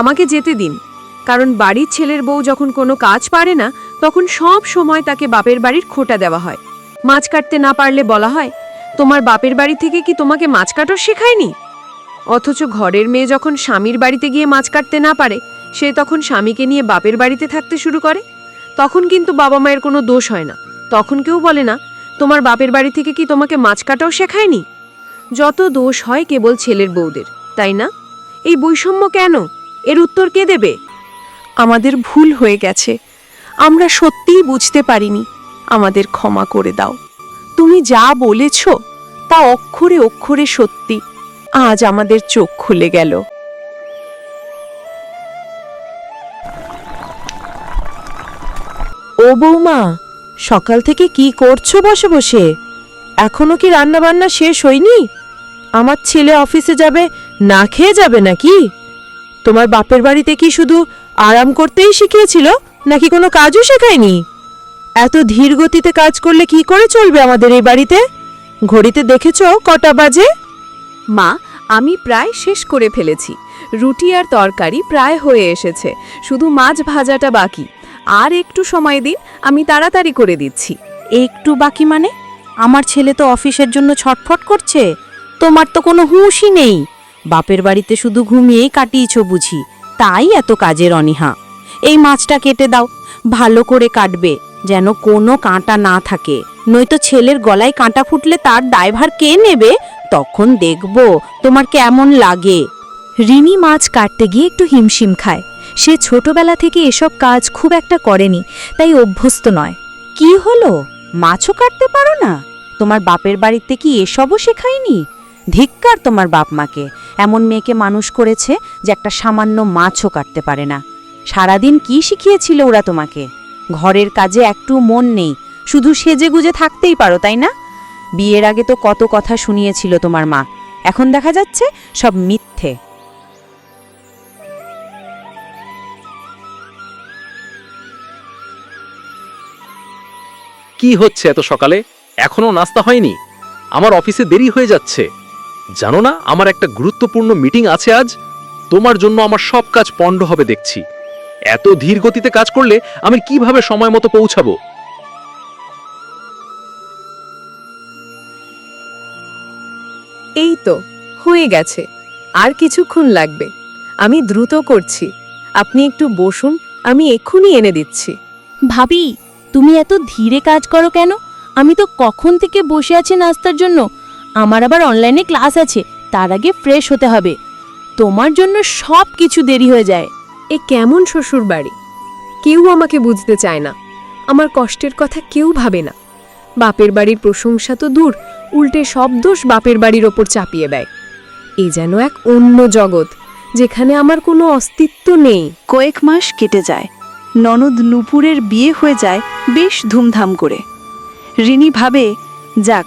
আমাকে যেতে দিন। কারণ বাড়ির ছেলের বউ যখন কোনো কাজ পারে না, তখন সব সময় তাকে বাপের বাড়ির খোটা দেওয়া হয়। মাছ কাটতে না পারলে বলা হয়, তোমার বাপের বাড়ি থেকে কি তোমাকে মাছ কাটার শেখায়নি? অথচ ঘরের মেয়ে যখন স্বামীর বাড়িতে গিয়ে মাছ কাটতে না পারে, সে তখন স্বামীকে নিয়ে বাপের বাড়িতে থাকতে শুরু করে। তখন কিন্তু বাবা মায়ের কোনো দোষ হয় না। তখন কেউ বলে না, তোমার বাপের বাড়ি থেকে কি তোমাকে মাছ কাটাও শেখায়নি? যত দোষ হয় কেবল ছেলের বউদের, তাই না? এই বৈষম্য কেন? এর উত্তর কে দেবে? আমাদের ভুল হয়ে গেছে। আমরা সত্যিই বুঝতে পারিনি। আমাদের ক্ষমা করে দাও। তুমি যা বলেছ, তা অক্ষরে অক্ষরে সত্যি। আজ আমাদের চোখ খুলে গেল। ও বৌমা, সকাল থেকে কি করছ বসে বসে? এখনও কি রান্না বান্না শেষ হয়নি? আমার ছেলে অফিসে যাবে, না খেয়ে যাবে নাকি? তোমার বাপের বাড়িতে কি শুধু আরাম করতেই শিখিয়েছিল নাকি কোনো কাজও শেখায়নি? এত ধীর গতিতে কাজ করলে কি করে চলবে আমাদের এই বাড়িতে? ঘড়িতে দেখেছ কটা বাজে? মা আমি প্রায় শেষ করে ফেলেছি। রুটি আর তরকারি প্রায় হয়ে এসেছে। শুধু মাছ ভাজাটা বাকি। আর একটু সময় দিন আমি তাড়াতাড়ি করে দিচ্ছি। একটু বাকি মানে? আমার ছেলে তো অফিসের জন্য ছটফট করছে। তোমার তো কোনো হুঁশই নেই। বাপের বাড়িতে শুধু ঘুমিয়েই কাটিয়েছ বুঝি, তাই এত কাজের অনীহা। এই মাছটা কেটে দাও, ভালো করে কাটবে, যেন কোনো কাঁটা না থাকে। নয়তো ছেলের গলায় কাঁটা ফুটলে তার দায়ভার কে নেবে? তখন দেখব তোমার কেমন লাগে। রিনি মাছ কাটতে গিয়ে একটু হিমশিম খায়। সে ছোটবেলা থেকে এসব কাজ খুব একটা করেনি, তাই অভ্যস্ত নয়। কি হলো? মাছও কাটতে পারো না? তোমার বাপের বাড়িতে কি এসবও শেখায়নি? ধিক্কার তোমার বাপ মাকে। এমন মেয়েকে মানুষ করেছে যে একটা সামান্য মাছও কাটতে পারে না। সারাদিন কি শিখিয়েছিল ওরা তোমাকে? ঘরের কাজে একটু মন নেই। শুধু সেজে গুজে থাকতেই পারো, তাই না? বিয়ের আগে তো কত কথা শুনিয়েছিল তোমার মা। এখন দেখা যাচ্ছে সব মিথ্যে। কি হচ্ছে এত সকালে? এখনও নাস্তা হয়নি? আমার অফিসে দেরি হয়ে যাচ্ছে। জানো না আমার একটা গুরুত্বপূর্ণ মিটিং আছে আজ? তোমার জন্য আমার সব কাজ পণ্ড হবে দেখছি। এত ধীর গতিতে কাজ করলে আমি কীভাবে সময় মতো পৌঁছাবো? এই তো হয়ে গেছে। আর কিছুক্ষণ লাগবে। আমি দ্রুত করছি। আপনি একটু বসুন আমি এক্ষুনি এনে দিচ্ছি। ভাবি তুমি এত ধীরে কাজ করো কেন? আমি তো কখন থেকে বসে আছি নাস্তার জন্য? আমার আবার অনলাইনে ক্লাস আছে তার আগে ফ্রেশ হতে হবে। তোমার জন্য সব কিছু দেরি হয়ে যায়। এ কেমন শ্বশুর বাড়ি কেউ আমাকে বুঝতে চায় না। আমার কষ্টের কথা কেউ ভাবে না। বাপের বাড়ির প্রশংসা তো দূর উল্টে সব দোষ বাপের বাড়ির ওপর চাপিয়ে দেয়। এ যেন এক অন্য জগৎ যেখানে আমার কোনো অস্তিত্ব নেই। কয়েক মাস কেটে যায়। ননদ নুপুরের বিয়ে হয়ে যায় বেশ ধুমধাম করে। রিনি ভাবে যাক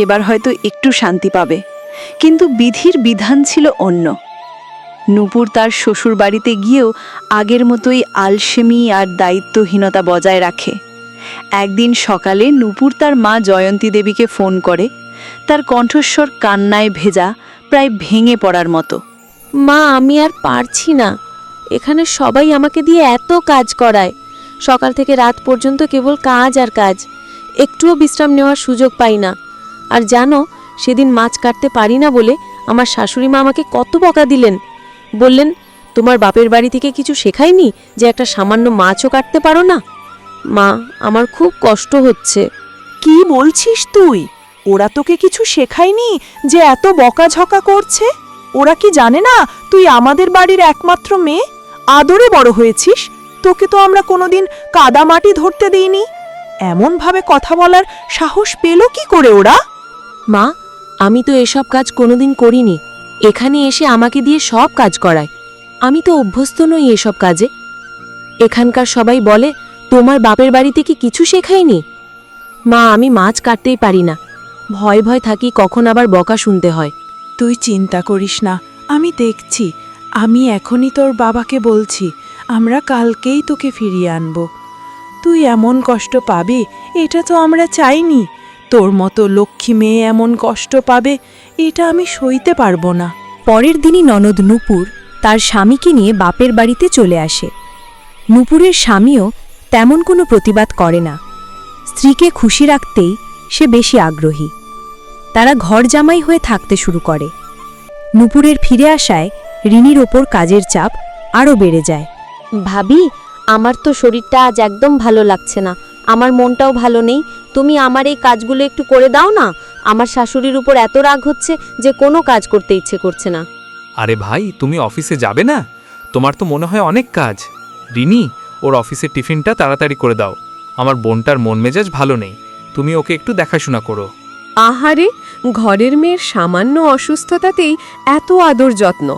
এবার হয়তো একটু শান্তি পাবে। কিন্তু বিধির বিধান ছিল অন্য। নূপুর তার শ্বশুর বাড়িতে গিয়েও আগের মতোই আলসেমি আর দায়িত্বহীনতা বজায় রাখে। একদিন সকালে নূপুর তার মা জয়ন্তী দেবীকে ফোন করে, তার কণ্ঠস্বর কান্নায় ভেজা, প্রায় ভেঙে পড়ার মতো। মা, আমি আর পারছি না। এখানে সবাই আমাকে দিয়ে এত কাজ করায়। সকাল থেকে রাত পর্যন্ত কেবল কাজ আর কাজ। একটুও বিশ্রাম নেওয়ার সুযোগ পাই না। আর জানো, সেদিন মাছ কাটতে পারি না বলে আমার শাশুড়ি মা আমাকে কত বকা দিলেন। বললেন, তোমার বাপের বাড়ি থেকে কিছু শেখায়নি যে একটা সামান্য মাছও কাটতে পারো না? মা, আমার খুব কষ্ট হচ্ছে। কি বলছিস তুই? ওরা তোকে কিছু শেখায়নি যে এত বকাঝকা করছে? ওরা কি জানে না তুই আমাদের বাড়ির একমাত্র মেয়ে? আদরে বড় হয়েছিস? তোকে তো আমরা কোনোদিন কাদা মাটি ধরতে দিইনি। এমনভাবে কথা বলার সাহস পেল কি করে ওরা? মা, আমি তো এসব কাজ কোনোদিন করিনি। এখানে এসে আমাকে দিয়ে সব কাজ করায়। আমি তো অভ্যস্ত নই এসব কাজে। এখানকার সবাই বলে, তোমার বাপের বাড়িতে কি কিছু শেখায়নি? মা, আমি মাছ কাটতেই পারি না। ভয় ভয় থাকি কখন আবার বকা শুনতে হয়। তুই চিন্তা করিস না, আমি দেখছি। আমি এখনই তোর বাবাকে বলছি, আমরা কালকেই তোকে ফিরিয়ে আনব। তুই এমন কষ্ট পাবি, এটা তো আমরা চাইনি। তোর মতো লক্ষ্মী মেয়ে এমন কষ্ট পাবে, এটা আমি সইতে পারব না। পরের দিনই ননদ নূপুর তার স্বামীকে নিয়ে বাপের বাড়িতে চলে আসে। নুপুরের স্বামীও তেমন কোনো প্রতিবাদ করে না। স্ত্রীকে খুশি রাখতেই সে বেশি আগ্রহী। তারা ঘর জামাই হয়ে থাকতে শুরু করে। নুপুরের ফিরে আসায় ঋণীর ওপর কাজের চাপ আরও বেড়ে যায়। ভাবি, আমার তো শরীরটা আজ একদম ভালো লাগছে না। আমার মনটাও ভালো নেই। তুমি আমার এই কাজগুলো একটু করে দাও না। আমার শাশুড়ির উপর এত রাগ হচ্ছে যে কোনো কাজ করতে ইচ্ছে করছে না। আরে ভাই তুমি অফিসে যাবে না? তোমার তো মনে হয় অনেক কাজ। রিনি ওর অফিসের টিফিনটা তাড়াতাড়ি করে দাও। আমার বোনটার মন মেজাজ ভালো নেই। তুমি ওকে একটু দেখাশোনা করো। আহারে ঘরের মেয়ের সামান্য অসুস্থতাতেই এত আদর যত্ন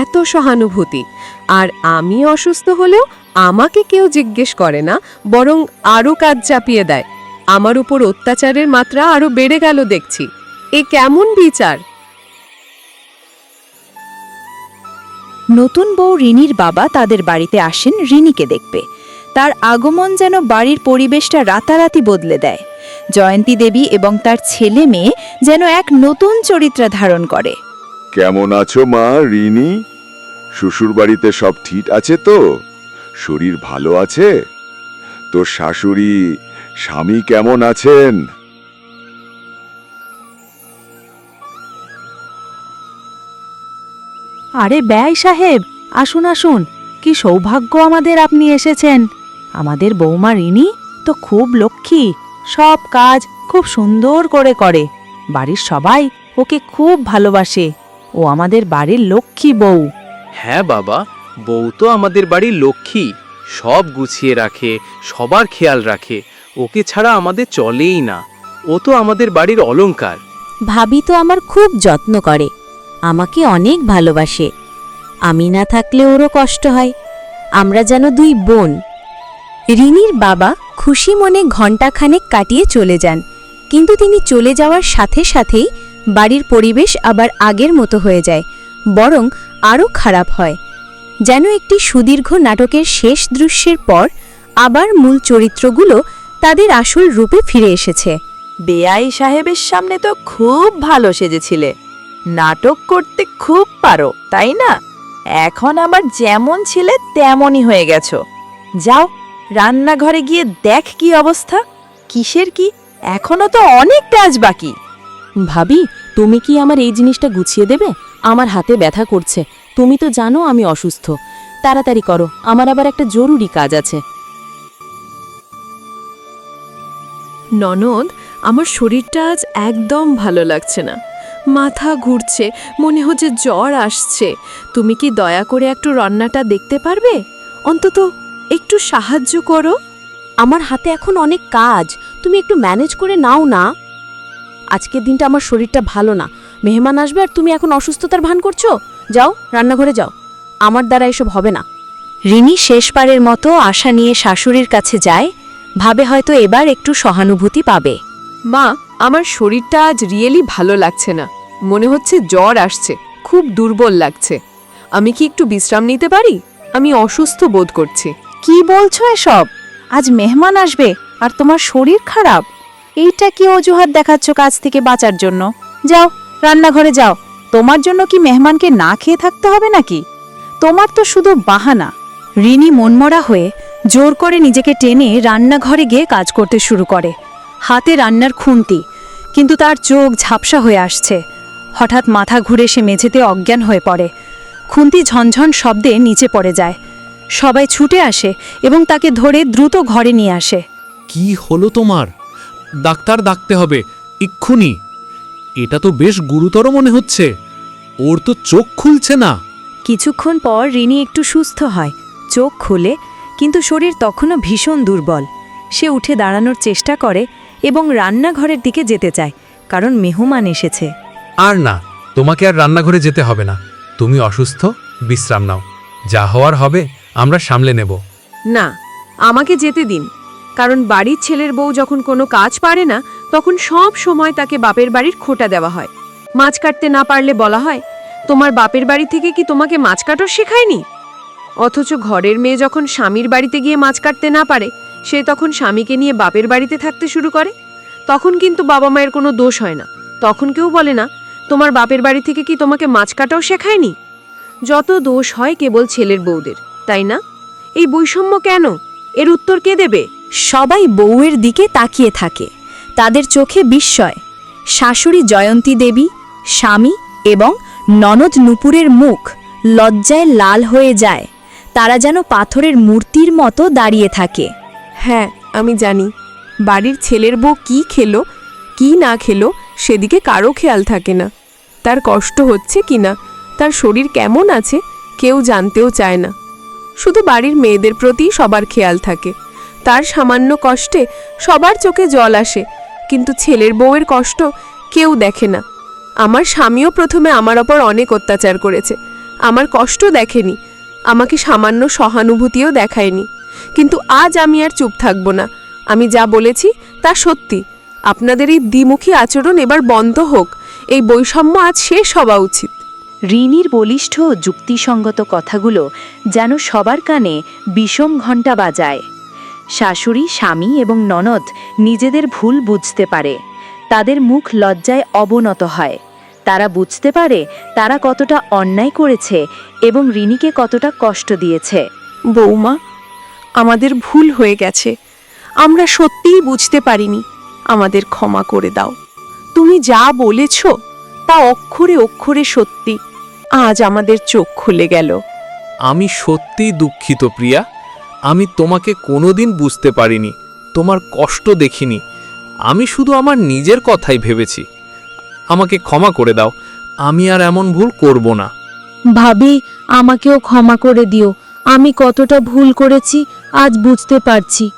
এত সহানুভূতি। আর আমি অসুস্থ হলেও আমাকে কেউ জিজ্ঞেস করে না বরং আরও কাজ চাপিয়ে দেয়। আমার উপর অত্যাচারের মাত্রা আরও বেড়ে গেল দেখছি। এ কেমন বিচার? নতুন বউ রিনির বাবা তাদের বাড়িতে আসেন রিনিকে দেখবে। তার আগমন যেন বাড়ির পরিবেশটা রাতারাতি বদলে দেয়। জয়ন্তী দেবী এবং তার ছেলে মেয়ে যেন এক নতুন চরিত্র ধারণ করে। কেমন আছো মা রিনি? শ্বশুর বাড়িতে সব ঠিক আছে তো? শরীর ভালো আছে? তোর শাশুড়ি স্বামী কেমন আছেন? আরে ব্যয় সাহেব আসুন আসুন। কি সৌভাগ্য আমাদের আপনি এসেছেন। আমাদের বৌমা রিনি তো খুব লক্ষ্মী সব কাজ খুব সুন্দর করে করে। বাড়ির সবাই ওকে খুব ভালোবাসে। ও আমাদের বাড়ির লক্ষ্মী বউ। হ্যাঁ বাবা বউ তো আমাদের বাড়ির লক্ষ্মী। সব গুছিয়ে রাখে, সবার খেয়াল রাখে। ওকে ছাড়া আমাদের চলেই না। ও তো আমাদের বাড়ির অলংকার। ভাবি তো আমার খুব যত্ন করে। আমাকে অনেক ভালোবাসে। আমি না থাকলে ওরও কষ্ট হয়। আমরা যেন দুই বোন। রিনির বাবা খুশি মনে ঘণ্টাখানেক কাটিয়ে চলে যান। কিন্তু তিনি চলে যাওয়ার সাথে সাথেই বাড়ির পরিবেশ আবার আগের মতো হয়ে যায়। বরং আরও খারাপ হয়। যেন একটি সুদীর্ঘ নাটকের শেষ দৃশ্যের পর আবার মূল চরিত্রগুলো তাদের আসল রূপে ফিরে এসেছে। বেআই সাহেবের সামনে তো খুব ভালো সেজেছিলে। নাটক করতে খুব পারো তাই না? এখন আবার যেমন ছিলে তেমনই হয়ে গেছো। যাও রান্নাঘরে গিয়ে দেখ কি অবস্থা। কিসের কি? এখনও তো অনেক কাজ বাকি। ভাবি তুমি কি আমার এই জিনিসটা গুছিয়ে দেবে? আমার হাতে ব্যথা করছে। তুমি তো জানো আমি অসুস্থ। তাড়াতাড়ি করো আমার আবার একটা জরুরি কাজ আছে। ননদ আমার শরীরটা আজ একদম ভালো লাগছে না। মাথা ঘুরছে মনে হচ্ছে জ্বর আসছে। তুমি কি দয়া করে একটু রান্নাটা দেখতে পারবে? অন্তত একটু সাহায্য করো। আমার হাতে এখন অনেক কাজ তুমি একটু ম্যানেজ করে নাও না। আজকের দিনটা আমার শরীরটা ভালো না। মেহমান আসবে আর তুমি এখন অসুস্থতার ভান করছ? যাও রান্নাঘরে যাও। আমার দ্বারা এসব হবে না। রিনি শেষবারের মতো আশা নিয়ে শাশুড়ির কাছে যায় ভাবে হয়তো এবার একটু সহানুভূতি পাবে। মা আমার শরীরটা আজ রিয়েলি ভালো লাগছে না। মনে হচ্ছে জ্বর আসছে খুব দুর্বল লাগছে। আমি কি একটু বিশ্রাম নিতে পারি? আমি অসুস্থ বোধ করছি। কি বলছো এসব? আজ মেহমান আসবে আর তোমার শরীর খারাপ। এইটা কি অজুহাত দেখাচ্ছ কাজ থেকে বাঁচার জন্য? যাও রান্নাঘরে যাও। তোমার জন্য কি মেহমানকে না খেয়ে থাকতে হবে নাকি? তোমার তো শুধু বাহানা। রিনি মনমরা হয়ে জোর করে নিজেকে টেনে রান্নাঘরে গিয়ে কাজ করতে শুরু করে। হাতে রান্নার খুন্তি, কিন্তু তার চোখ ঝাপসা হয়ে আসছে। হঠাৎ মাথা ঘুরে সে মেঝেতে অজ্ঞান হয়ে পড়ে। খুন্তি ঝনঝন শব্দে নিচে পড়ে যায়। সবাই ছুটে আসে এবং তাকে ধরে দ্রুত ঘরে নিয়ে আসে। কি হলো তোমার? ডাক্তার ডাকতে হবে ইক্ষুনি এটা তো বেশ গুরুতর মনে হচ্ছে। ওর তো চোখ খুলছে না। কিছুক্ষণ পর রিনি একটু সুস্থ হয়। চোখ খুলে কিন্তু শরীর তখনও ভীষণ দুর্বল। সে উঠে দাঁড়ানোর চেষ্টা করে এবং রান্নাঘরের দিকে যেতে চায় কারণ মেহমান এসেছে। আর না তোমাকে আর রান্নাঘরে যেতে হবে না। তুমি অসুস্থ বিশ্রাম নাও। যা হওয়ার হবে আমরা সামলে নেব। না আমাকে যেতে দিন কারণ বাড়ির ছেলের বউ যখন কোনো কাজ পারে না তখন সব সময় তাকে বাপের বাড়ির খোটা দেওয়া হয়। মাছ কাটতে না পারলে বলা হয়, তোমার বাপের বাড়ি থেকে কি তোমাকে মাছ কাটো শেখায়নি? অথচ ঘরের মেয়ে যখন স্বামীর বাড়িতে গিয়ে মাছ কাটতে না পারে, সে তখন স্বামীকে নিয়ে বাপের বাড়িতে থাকতে শুরু করে। তখন কিন্তু বাবা মায়ের কোনো দোষ হয় না। তখন কেউ বলে না, তোমার বাপের বাড়ি থেকে কি তোমাকে মাছ কাটাও শেখায়নি? যত দোষ হয় কেবল ছেলের বউদের, তাই না? এই বৈষম্য কেন? এর উত্তর কে দেবে? সবাই বউয়ের দিকে তাকিয়ে থাকে। তাদের চোখে বিস্ময়। শাশুড়ি জয়ন্তী দেবী, স্বামী এবং ননদ নুপুরের মুখ লজ্জায় লাল হয়ে যায়। তারা যেন পাথরের মূর্তির মতো দাঁড়িয়ে থাকে। হ্যাঁ আমি জানি। বাড়ির ছেলের বউ কি খেলো, কি না খেলো, সেদিকে কারও খেয়াল থাকে না। তার কষ্ট হচ্ছে কি না, তার শরীর কেমন আছে, কেউ জানতেও চায় না। শুধু বাড়ির মেয়েদের প্রতি সবার খেয়াল থাকে। তার সামান্য কষ্টে সবার চোখে জল আসে, কিন্তু ছেলের বউয়ের কষ্ট কেউ দেখে না। আমার স্বামীও প্রথমে আমার ওপর অনেক অত্যাচার করেছে। আমার কষ্ট দেখেনি, আমাকে সামান্য সহানুভূতিও দেখায়নি। কিন্তু আজ আমি আর চুপ থাকব না। আমি যা বলেছি তা সত্যি। আপনাদের এই দ্বিমুখী আচরণ এবার বন্ধ হোক। এই বৈষম্য আজ শেষ হওয়া উচিত। রিনির বলিষ্ঠ যুক্তিসঙ্গত কথাগুলো যেন সবার কানে বিষম ঘণ্টা বাজায়। শাশুড়ি স্বামী এবং ননদ নিজেদের ভুল বুঝতে পারে। তাদের মুখ লজ্জায় অবনত হয়। তারা বুঝতে পারে তারা কতটা অন্যায় করেছে এবং রিনিকে কতটা কষ্ট দিয়েছে। বৌমা আমাদের ভুল হয়ে গেছে। আমরা সত্যিই বুঝতে পারিনি। আমাদের ক্ষমা করে দাও। তুমি যা বলেছ তা অক্ষরে অক্ষরে সত্যি। আজ আমাদের চোখ খুলে গেল। আমি সত্যিই দুঃখিত প্রিয়া। আমি তোমাকে কোনোদিন বুঝতে পারিনি, তোমার কষ্ট দেখিনি। আমি শুধু আমার নিজের কথাই ভেবেছি। আমাকে ক্ষমা করে দাও, আমি আর এমন ভুল করব না। ভাবি, আমাকেও ক্ষমা করে দিও। আমি কতটা ভুল করেছি, আজ বুঝতে পারছি।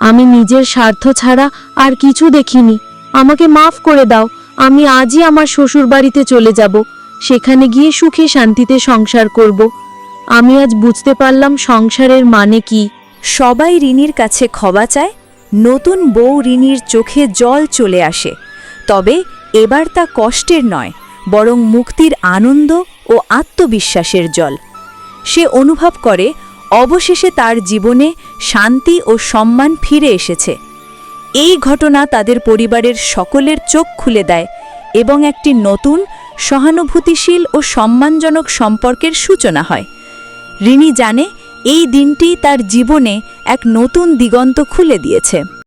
আমি নিজের স্বার্থ ছাড়া আর কিছু দেখিনি। আমাকে মাফ করে দাও, আমি আজই আমার শ্বশুর বাড়িতে চলে যাব। সেখানে গিয়ে সুখে শান্তিতে সংসার করব। আমি আজ বুঝতে পারলাম সংসারের মানে কি। সবাই রিনির কাছে ক্ষমা চায়, নতুন বউ রিনির চোখে জল চলে আসে। তবে এবার তা কষ্টের নয়, বরং মুক্তির আনন্দ ও আত্মবিশ্বাসের জল। সে অনুভব করে, অবশেষে তার জীবনে শান্তি ও সম্মান ফিরে এসেছে। এই ঘটনা তাদের পরিবারের সকলের চোখ খুলে দেয় এবং একটি নতুন, সহানুভূতিশীল ও সম্মানজনক সম্পর্কের সূচনা হয়। রিনি জানে এই দিনটি তার জীবনে এক নতুন দিগন্ত খুলে দিয়েছে।